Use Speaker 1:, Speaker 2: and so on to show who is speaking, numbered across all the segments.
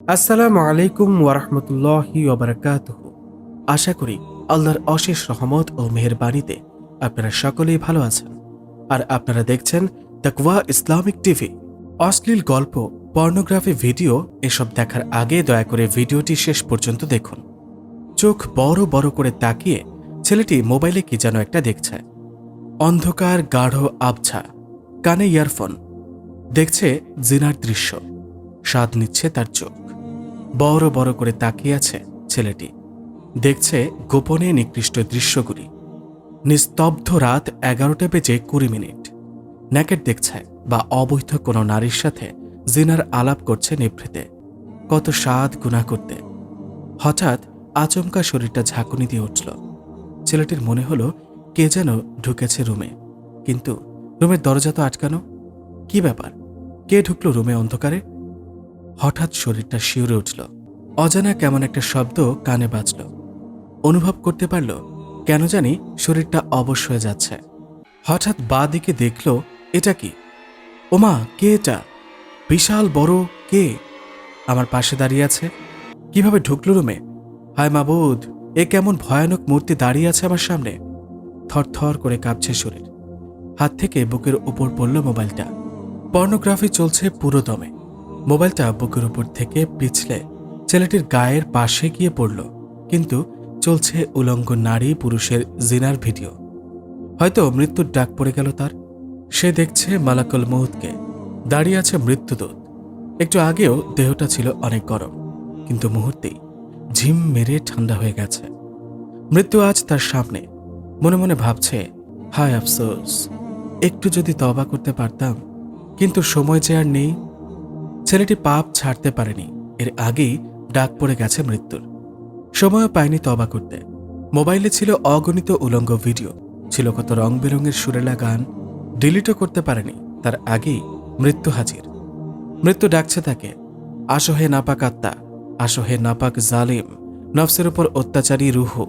Speaker 1: আসসালামু আলাইকুম ওয়ারহমতুল্লাহি ওবরাকাত আশা করি আল্লাহর অশেষ রহমত ও মেহেরবানিতে আপনারা সকলেই ভালো আছেন। আর আপনারা দেখছেন তাকওয়া ইসলামিক টিভি। অশ্লীল গল্প, পর্নোগ্রাফি ভিডিও এসব দেখার আগে দয়া করে ভিডিওটি শেষ পর্যন্ত দেখুন। চোখ বড় বড় করে তাকিয়ে ছেলেটি মোবাইলে কি যেন একটা দেখছে। অন্ধকার, গাঢ় আবছা, কানে ইয়ারফোন। দেখছে জিনার দৃশ্য। স্বাদ নিচ্ছে তার চোখ। বড় বড় করে তাকিয়ে আছে ছেলেটি। দেখছে গোপনে নিকৃষ্ট দৃশ্যগুলি। নিস্তব্ধ রাত এগারোটা বেজে কুড়ি মিনিট। ন্যাকেট দেখছে বা অবৈধ কোনো নারীর সাথে জিনার আলাপ করছে নিভৃতে। কত স্বাদ গুণা করতে। হঠাৎ আচমকা শরীরটা ঝাঁকুনি দিয়ে উঠল। ছেলেটির মনে হলো কে যেন ঢুকেছে রুমে। কিন্তু রুমের দরজা তো আটকানো। কি ব্যাপার? কে ঢুকলো রুমে অন্ধকারে? হঠাৎ শরীরটা শিউরে উঠল। অজানা কেমন একটা শব্দ কানে বাজল। অনুভব করতে পারল, কেন জানি শরীরটা অবশ হয়ে যাচ্ছে। হঠাৎ বা দিকে দেখল, এটা কি? ওমা, কে এটা? বিশাল বড় কে? আমার পাশে দাঁড়িয়ে আছে। কীভাবে ঢুকলো রুমে? হায় মাবুদ, এ কেমন ভয়ানক মূর্তি দাঁড়িয়ে আছে আমার সামনে। থরথর করে কাঁপছে শরীর। হাত থেকে বুকের উপর পড়ল মোবাইলটা। পর্নোগ্রাফি চলছে পুরো দমে মোবাইলটা বুকের উপর থেকে পিছলে ছেলেটির গায়ের পাশে গিয়ে পড়ল, কিন্তু চলছে উলঙ্গ নারী পুরুষের জিনার ভিডিও। হয়তো মৃত্যুর ডাক পড়ে গেল তার। সে দেখছে মালাকল মহুদকে দাঁড়িয়ে আছে মৃত্যুদূত। একটু আগেও দেহটা ছিল অনেক গরম, কিন্তু মুহূর্তেই ঝিম মেরে ঠান্ডা হয়ে গেছে। মৃত্যু আজ তার সামনে। মনে মনে ভাবছে, হায় আফসোস, একটু যদি তবা করতে পারতাম, কিন্তু সময় যে আর নেই। ছেলেটি পাপ ছাড়তে পারেনি। এর আগেই ডাক পড়ে গেছে মৃত্যুর। সময়ও পায়নি তবা করতে। মোবাইলে ছিল অগণিত উলঙ্গ ভিডিও। ছিল কত রং বেরঙের সুরেলা গান। ডিলিটও করতে পারেনি। তার আগেই মৃত্যু হাজির। মৃত্যু ডাকছে তাকে। আসো হে নাপাক আত্মা, আসো হে নাপাক জালিম। নফসের উপর অত্যাচারী রুহু।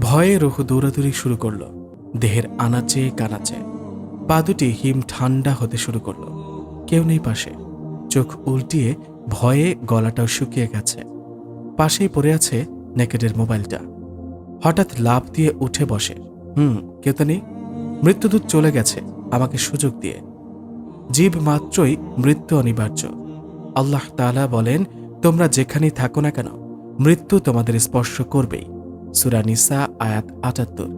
Speaker 1: ভয়ে রুহু দৌড়াদৌড়ি শুরু করল। দেহের আনাচে কানাচে। পা দুটি হিম ঠান্ডা হতে শুরু করল। কেউ নেই পাশে। চোখ উল্টিয়ে ভয়ে গলাটাও শুকিয়ে গেছে। পাশেই পড়ে আছে নেকেডের মোবাইলটা। হঠাৎ লাভ দিয়ে উঠে বসে। হুম কেউ তো নেই মৃত্যুদূত চলে গেছে আমাকে সুযোগ দিয়ে। জীব মাত্রই মৃত্যু অনিবার্য। আল্লাহ তাআলা বলেন, তোমরা যেখানেই থাকো না কেন, মৃত্যু তোমাদের স্পর্শ করবেই। সুরা নিসা, আয়াত আটাত্তর।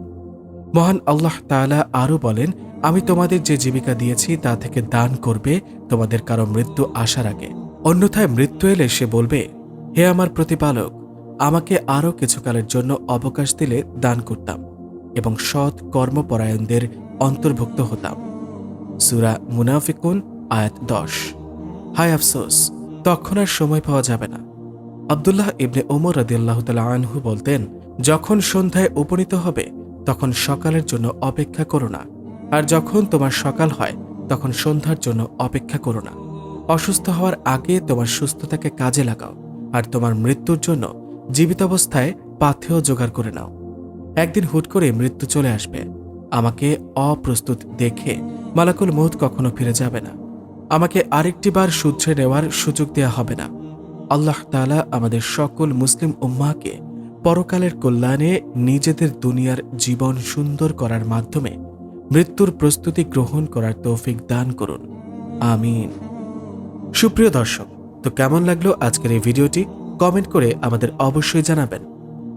Speaker 1: মহান আল্লাহ তাআলা আরও বলেন, আমি তোমাদের যে জীবিকা দিয়েছি তা থেকে দান করবে তোমাদের কারও মৃত্যু আসার আগে। অন্যথায় মৃত্যু এলে সে বলবে, হে আমার প্রতিপালক, আমাকে আরও কিছুকালের জন্য অবকাশ দিলে দান করতাম এবং সৎ কর্মপরায়ণদের অন্তর্ভুক্ত হতাম। সুরা মুনাফিকুন, আয়াত দশ। হায় আফসোস, তখন আর সময় পাওয়া যাবে না। আবদুল্লাহ ইবনে ওমর রদিয়াল্লাহ তালা আনহু বলতেন, যখন সন্ধ্যায় উপনীত হবে তখন সকালের জন্য অপেক্ষা করো না। আর যখন তোমার সকাল হয়, তখন সন্ধ্যার জন্য অপেক্ষা করো না। অসুস্থ হওয়ার আগে তোমার সুস্থতাকে কাজে লাগাও, আর তোমার মৃত্যুর জন্য জীবিত অবস্থায় পাথেও জোগাড় করে নাও। একদিন হুট করে মৃত্যু চলে আসবে। আমাকে অপ্রস্তুত দেখে মালাকুল মৌত কখনো ফিরে যাবে না। আমাকে আরেকটি বার সূত্রে নেওয়ার সুযোগ দেয়া হবে না। আল্লাহ তাআলা আমাদের সকল মুসলিম উম্মাকে পরকালের কল্যাণে নিজেদের দুনিয়ার জীবন সুন্দর করার মাধ্যমে মৃত্যুর প্রস্তুতি গ্রহণ করার তৌফিক দান করুন। আমিন। সুপ্রিয় দর্শক, তো কেমন লাগল আজকের এই ভিডিওটি? কমেন্ট করে আমাদের অবশ্যই জানাবেন।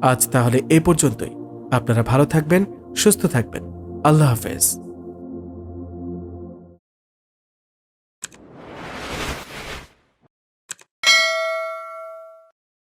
Speaker 1: আজ তাহলে এ পর্যন্তই। আপনারা ভালো থাকবেন, সুস্থ থাকবেন। আল্লাহ হাফেজ।